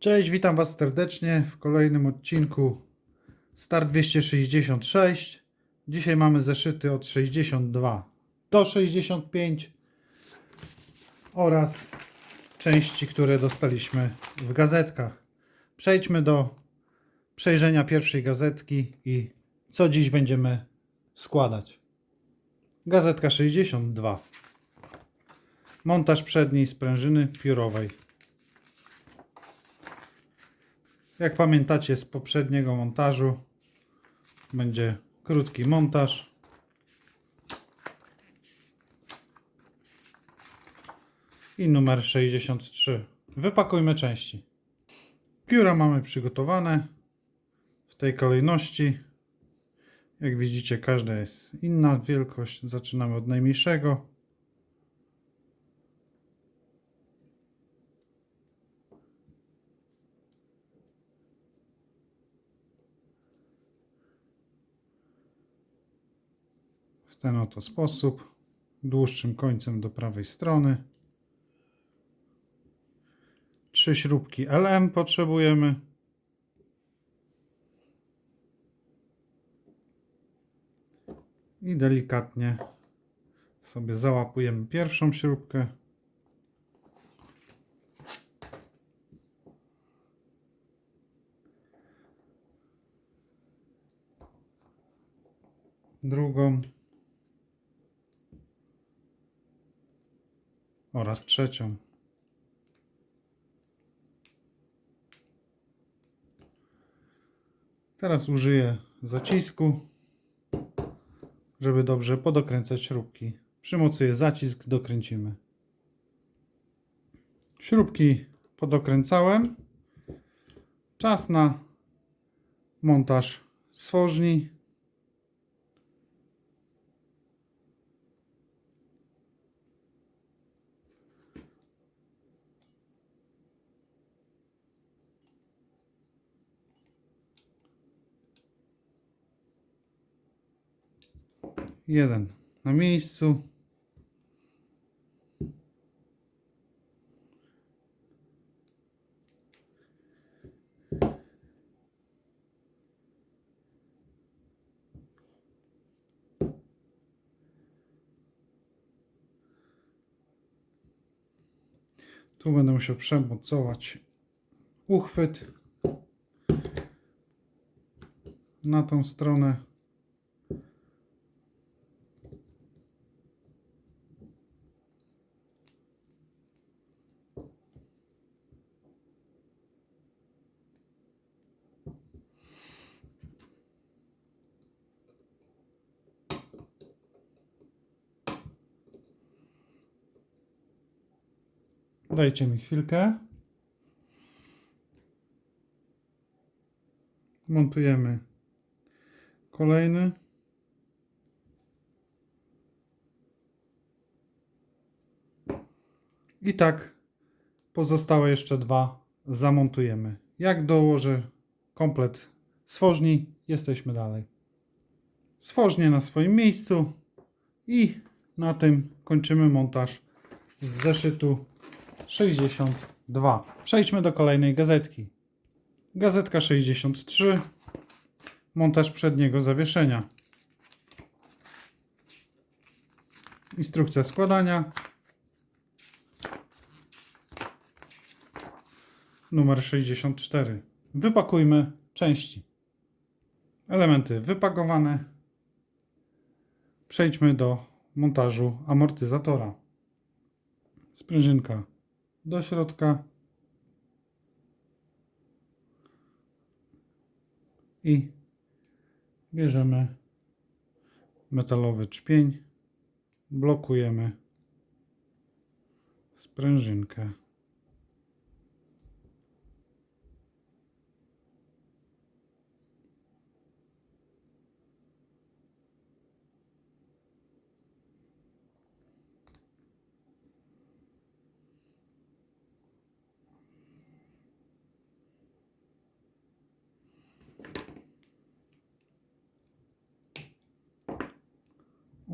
Cześć, witam Was serdecznie w kolejnym odcinku Star 266. Dzisiaj mamy zeszyty od 62 do 65 oraz części, które dostaliśmy w gazetkach. Przejdźmy do przejrzenia pierwszej gazetki i co dziś będziemy składać. Gazetka 62. Montaż przedniej sprężyny piórowej. Jak pamiętacie z poprzedniego montażu, będzie krótki montaż. I numer 63. Wypakujmy części. Pióra mamy przygotowane w tej kolejności. Jak widzicie, każda jest inna wielkość. Zaczynamy od najmniejszego. W ten oto sposób, dłuższym końcem do prawej strony. Trzy śrubki LM potrzebujemy. I delikatnie sobie załapujemy pierwszą śrubkę. Drugą. Oraz trzecią. Teraz użyję zacisku, żeby dobrze podokręcać śrubki. Przymocuję zacisk, dokręcimy. Śrubki podokręcałem. Czas na montaż stworzni. Jeden na miejscu. Tu będę musiał przemocować uchwyt na tą stronę. Dajcie mi chwilkę. Montujemy kolejny. I tak pozostałe jeszcze dwa zamontujemy. Jak dołożę komplet stworzni, jesteśmy dalej. Stworznie na swoim miejscu i na tym kończymy montaż z zeszytu 62. Przejdźmy do kolejnej gazetki. Gazetka 63. Montaż przedniego zawieszenia. Instrukcja składania. Numer 64. Wypakujmy części. Elementy wypakowane. Przejdźmy do montażu amortyzatora. Sprężynka do środka i bierzemy metalowy czpień, blokujemy sprężynkę.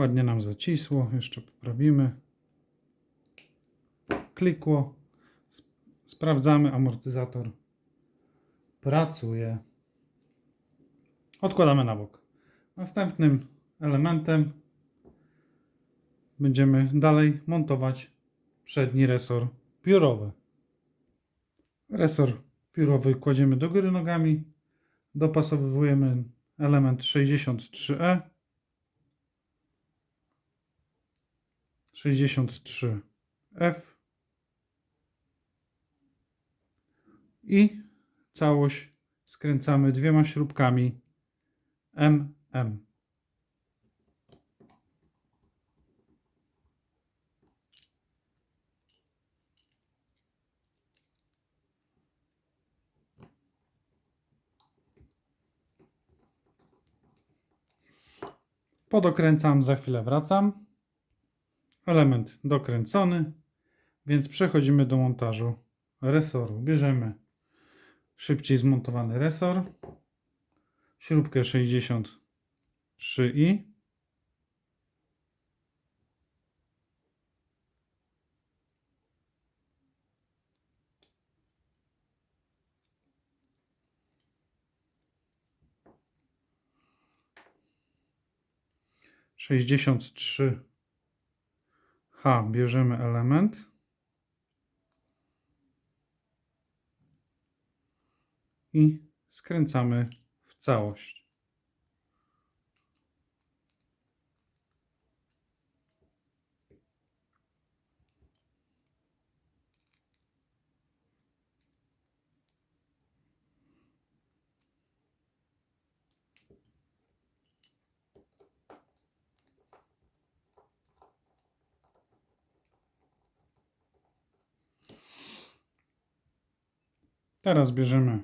Ładnie nam zacisło, jeszcze poprawimy. Klikło. Sp- Sprawdzamy amortyzator pracuje. Odkładamy na bok. Następnym elementem będziemy dalej montować przedni resor piórowy. Resor piórowy kładziemy do góry nogami. Dopasowujemy element 63E. 63F. I całość skręcamy dwiema śrubkami MM. Podokręcam, za chwilę wracam. Element dokręcony, więc przechodzimy do montażu resoru. Bierzemy szybciej zmontowany resor, śrubkę 63i. Sześćdziesiąt trzy H bierzemy element. I skręcamy w całość. Teraz bierzemy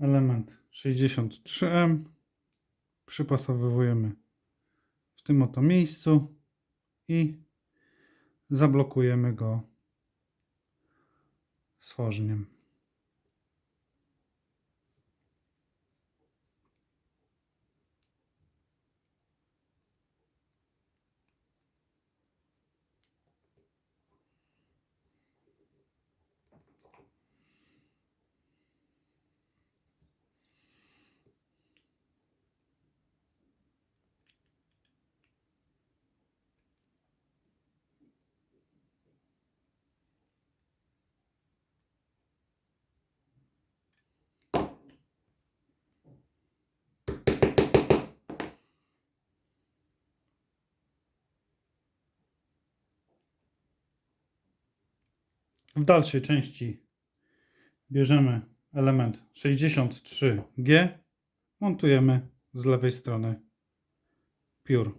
element 63M, przypasowujemy w tym oto miejscu i zablokujemy go stworzeniem. W dalszej części bierzemy element 63G, montujemy z lewej strony piór.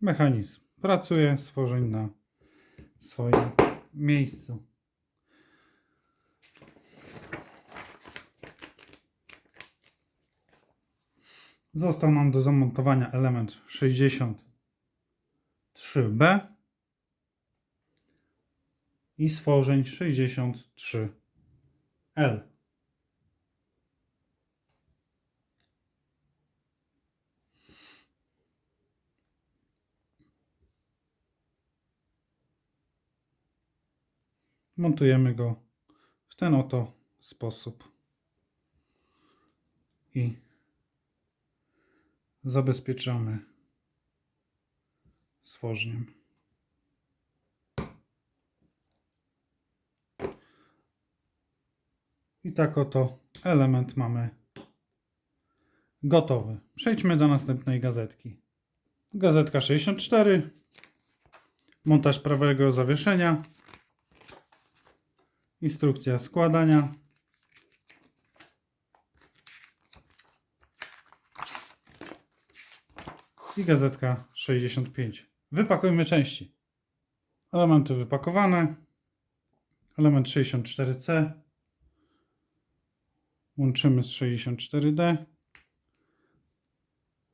Mechanizm pracuje, stworzeń na swoim miejscu. Został nam do zamontowania element 63B i stworzeń 63L. Montujemy go w ten oto sposób i zabezpieczamy stworzeniem. I tak oto element mamy gotowy. Przejdźmy do następnej gazetki. Gazetka 64. Montaż prawego zawieszenia. Instrukcja składania. I gazetka 65. Wypakujmy części. Elementy wypakowane. Element 64C. Łączymy z 64D.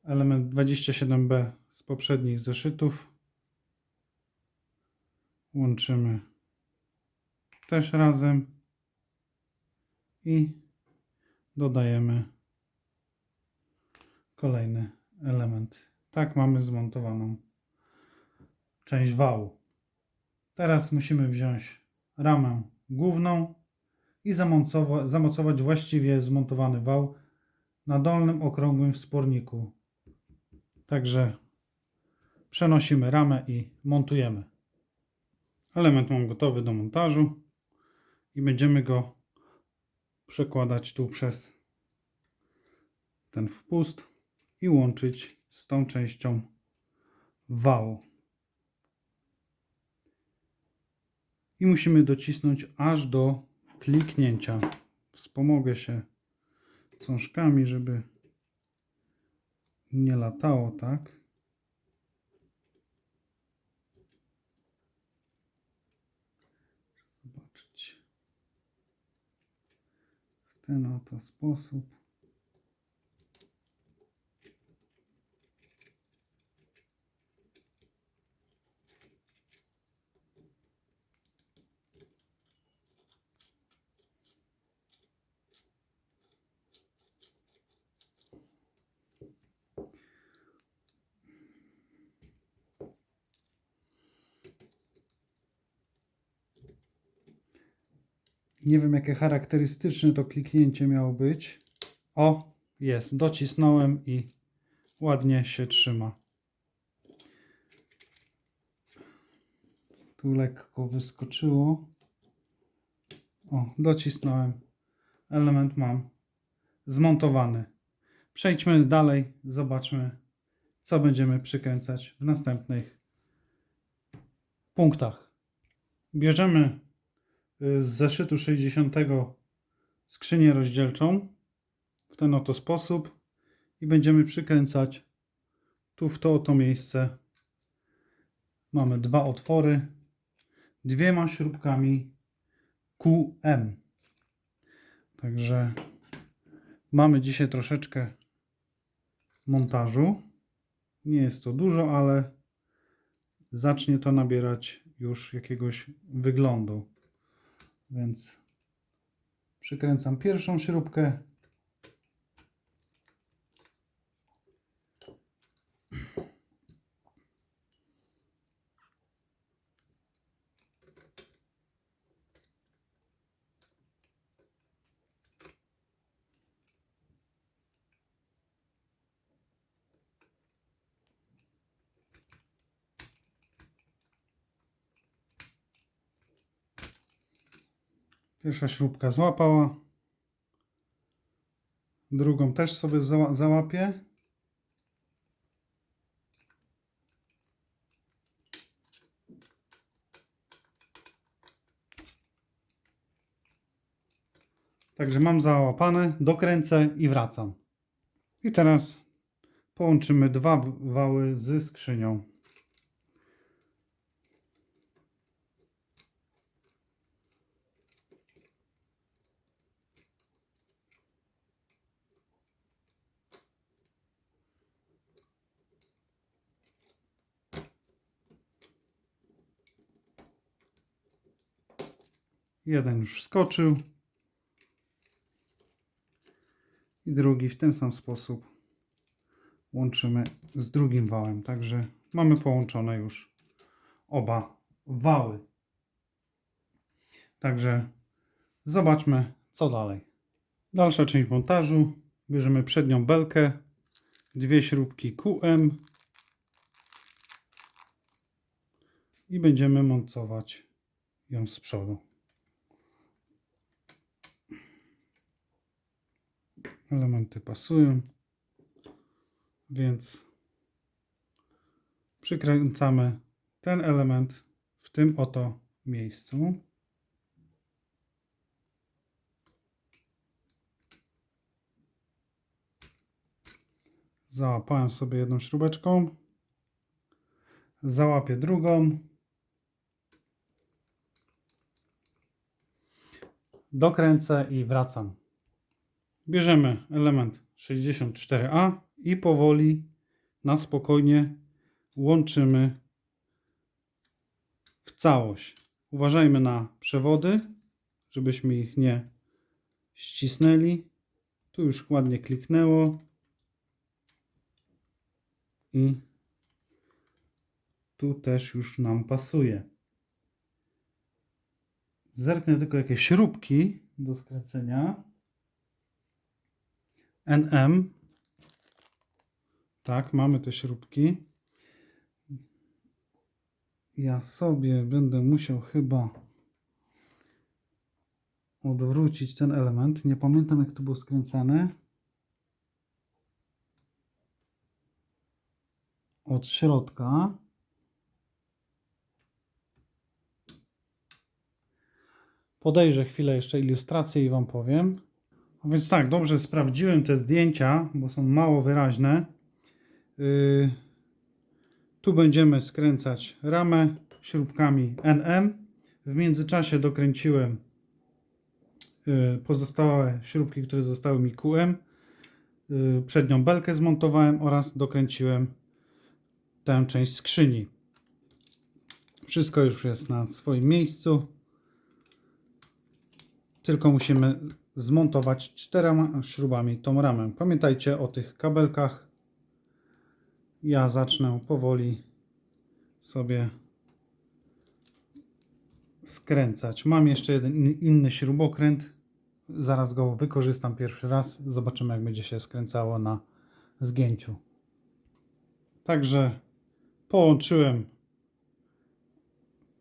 Element 27B z poprzednich zeszytów. Łączymy też razem i dodajemy kolejny element. Tak mamy zmontowaną część wału. Teraz musimy wziąć ramę główną i zamocowa- zamocować właściwie zmontowany wał na dolnym okrągłym wsporniku. Także przenosimy ramę i montujemy. Element mam gotowy do montażu i będziemy go przekładać tu przez ten wpust i łączyć z tą częścią wału. I musimy docisnąć aż do kliknięcia. Wspomogę się cążkami, żeby nie latało tak. Ten oto sposób. Nie wiem, jakie charakterystyczne to kliknięcie miało być. O, jest. Docisnąłem i ładnie się trzyma. Tu lekko wyskoczyło. O, docisnąłem. Element mam zmontowany. Przejdźmy dalej. Zobaczmy, co będziemy przykręcać w następnych punktach. Bierzemy z zeszytu 60 skrzynię rozdzielczą w ten oto sposób i będziemy przykręcać tu w to oto miejsce. Mamy dwa otwory dwiema śrubkami QM. Także mamy dzisiaj troszeczkę montażu. Nie jest to dużo, ale zacznie to nabierać już jakiegoś wyglądu. Więc przykręcam pierwszą śrubkę. Pierwsza śrubka złapała. Drugą też sobie zała załapię. Także mam załapane, dokręcę i wracam. I teraz połączymy dwa wały z skrzynią. Jeden już wskoczył. I drugi w ten sam sposób łączymy z drugim wałem. Także mamy połączone już oba wały. Także zobaczmy co dalej. Dalsza część montażu. Bierzemy przednią belkę, dwie śrubki QM i będziemy montować ją z przodu. Elementy pasują, więc przykręcamy ten element w tym oto miejscu. Załapałem sobie jedną śrubeczką, załapię drugą, dokręcę i wracam. Bierzemy element 64A i powoli, na spokojnie łączymy w całość. Uważajmy na przewody, żebyśmy ich nie ścisnęli. Tu już ładnie kliknęło. I tu też już nam pasuje. Zerknę tylko jakieś śrubki do skręcenia. NM. Tak, mamy te śrubki. Ja sobie będę musiał chyba odwrócić ten element. Nie pamiętam jak to było skręcane. Od środka. Podejrzę chwilę jeszcze ilustrację i Wam powiem. A więc tak, dobrze sprawdziłem te zdjęcia, bo są mało wyraźne. Yy, tu będziemy skręcać ramę śrubkami NM. W międzyczasie dokręciłem yy, pozostałe śrubki, które zostały mi QM. Yy, przednią belkę zmontowałem oraz dokręciłem tę część skrzyni. Wszystko już jest na swoim miejscu. Tylko musimy zmontować czterema śrubami tą ramę. Pamiętajcie o tych kabelkach. Ja zacznę powoli sobie skręcać. Mam jeszcze jeden in- inny śrubokręt. Zaraz go wykorzystam pierwszy raz. Zobaczymy jak będzie się skręcało na zgięciu. Także połączyłem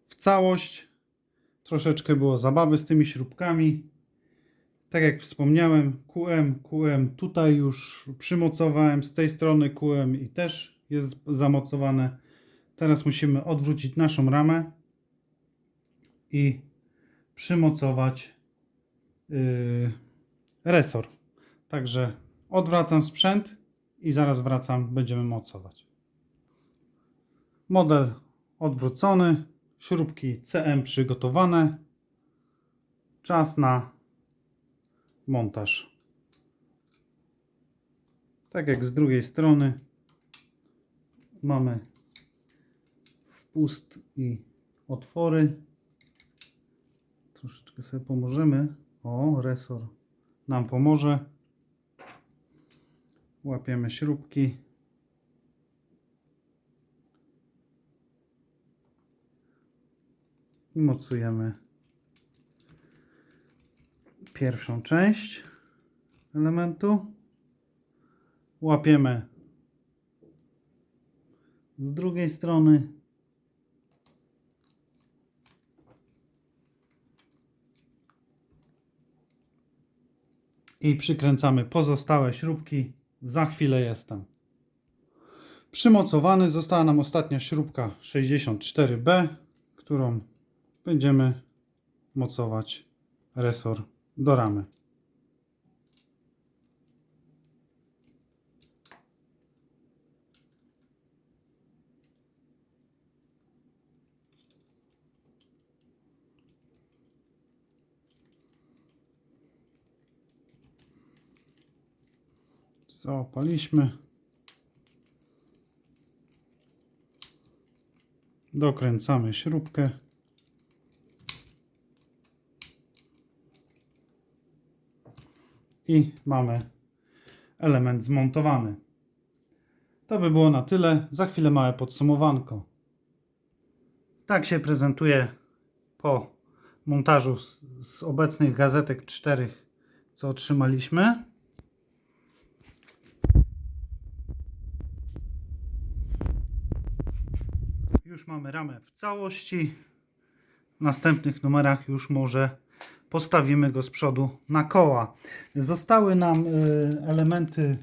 w całość. Troszeczkę było zabawy z tymi śrubkami. Tak jak wspomniałem, QM, QM tutaj już przymocowałem, z tej strony QM i też jest zamocowane. Teraz musimy odwrócić naszą ramę i przymocować yy, resor. Także odwracam sprzęt i zaraz wracam, będziemy mocować. Model odwrócony, śrubki CM przygotowane. Czas na montaż. Tak jak z drugiej strony mamy wpust i otwory. Troszeczkę sobie pomożemy. O, resor nam pomoże. Łapiemy śrubki. I mocujemy pierwszą część elementu. Łapiemy z drugiej strony. I przykręcamy pozostałe śrubki. Za chwilę jestem. Przymocowany została nam ostatnia śrubka 64B, którą będziemy mocować resor do ramy. Załapaliśmy. Dokręcamy śrubkę. I mamy element zmontowany. To by było na tyle. Za chwilę małe podsumowanko. Tak się prezentuje po montażu z, z obecnych gazetek czterech, co otrzymaliśmy. Już mamy ramę w całości. W następnych numerach już może postawimy go z przodu na koła. Zostały nam y, elementy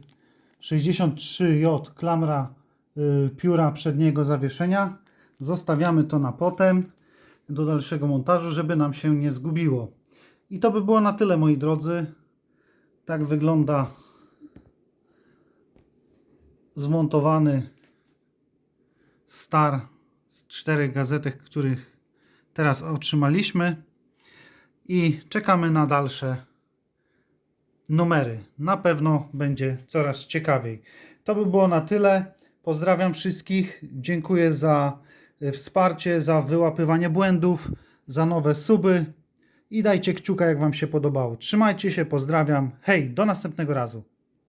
63J klamra y, pióra przedniego zawieszenia. Zostawiamy to na potem do dalszego montażu, żeby nam się nie zgubiło. I to by było na tyle moi drodzy. Tak wygląda zmontowany star z czterech gazetek, których teraz otrzymaliśmy i czekamy na dalsze numery. Na pewno będzie coraz ciekawiej. To by było na tyle. Pozdrawiam wszystkich. Dziękuję za e, wsparcie, za wyłapywanie błędów, za nowe suby. i dajcie kciuka, jak Wam się podobało. Trzymajcie się, pozdrawiam. Hej, do następnego razu.